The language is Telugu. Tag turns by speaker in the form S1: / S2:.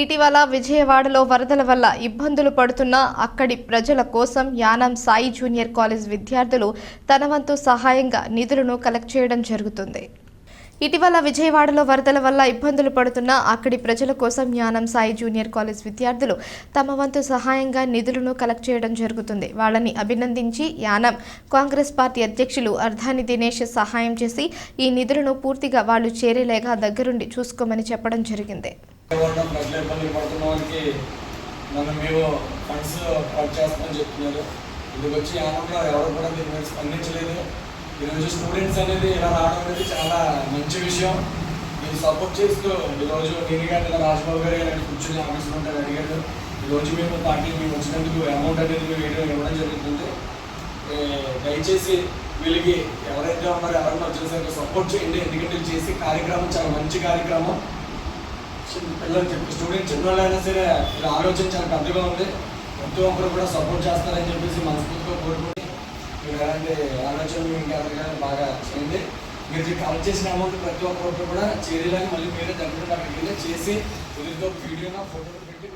S1: ఇటీవల విజయవాడలో వరదల వల్ల ఇబ్బందులు పడుతున్న అక్కడి ప్రజల కోసం యానం సాయి జూనియర్ కాలేజ్ విద్యార్థులు తన వంతు సహాయంగా నిధులను కలెక్ట్ చేయడం జరుగుతుంది. ఇటీవల విజయవాడలో వరదల వల్ల ఇబ్బందులు పడుతున్న అక్కడి ప్రజల కోసం యానం సాయి జూనియర్ కాలేజ్ విద్యార్థులు తమ వంతు సహాయంగా నిధులను కలెక్ట్ చేయడం జరుగుతుంది. వాళ్ళని అభినందించి యానం కాంగ్రెస్ పార్టీ అధ్యక్షులు అర్ధాని దినేష్ సహాయం చేసి ఈ నిధులను పూర్తిగా వాళ్ళు చేరేలేగా దగ్గరుండి చూసుకోమని చెప్పడం జరిగింది.
S2: పడడం ప్రజలు ఇబ్బందులు పడుతున్న వాళ్ళకి మనం మేము ఫండ్స్ కట్ చేస్తామని చెప్తున్నారు. ఇది వచ్చి ఆనందంగా ఎవరు కూడా దీని మీద స్పందించలేదు. ఈరోజు స్టూడెంట్స్ అనేది ఇలా రావడం అనేది చాలా మంచి విషయం. మీరు సపోర్ట్ చేస్తూ ఈరోజు నేను గారు ఇలా రాజబాబు గారు గారు కూర్చొని ఆఫీస్లో ఉంటారు అడిగారు. ఈరోజు మేము పార్టీ మేము వచ్చినందుకు అమౌంట్ అనేది మేము వేయడం ఇవ్వడం జరుగుతుంది. దయచేసి వీళ్ళకి ఎవరైతే ఉన్నారో ఎవరైనా వచ్చేసరికి సపోర్ట్ చేయండి. ఎందుకంటే చేసి చేసే కార్యక్రమం చాలా మంచి కార్యక్రమం. పిల్లలు చెప్పి స్టూడెంట్ చిన్నవాళ్ళైనా సరే ఇలా ఆలోచన చాలా పెద్దగా ఉంది ప్రతి ఒక్కరు కూడా సపోర్ట్ చేస్తారని చెప్పేసి మనస్ఫూర్తిగా కోరుకుని మీరు ఎలాంటి ఆలోచనలు ఇంకా బాగా చేయండి. మీరు కలెక్ట్ చేసిన అమౌంట్ ప్రతి ఒక్కరు కూడా చేరేలాగా మళ్ళీ మీరే దగ్గర అక్కడికి వెళ్ళి చేసి వీళ్ళతో వీడియోనా ఫోటోలు పెట్టి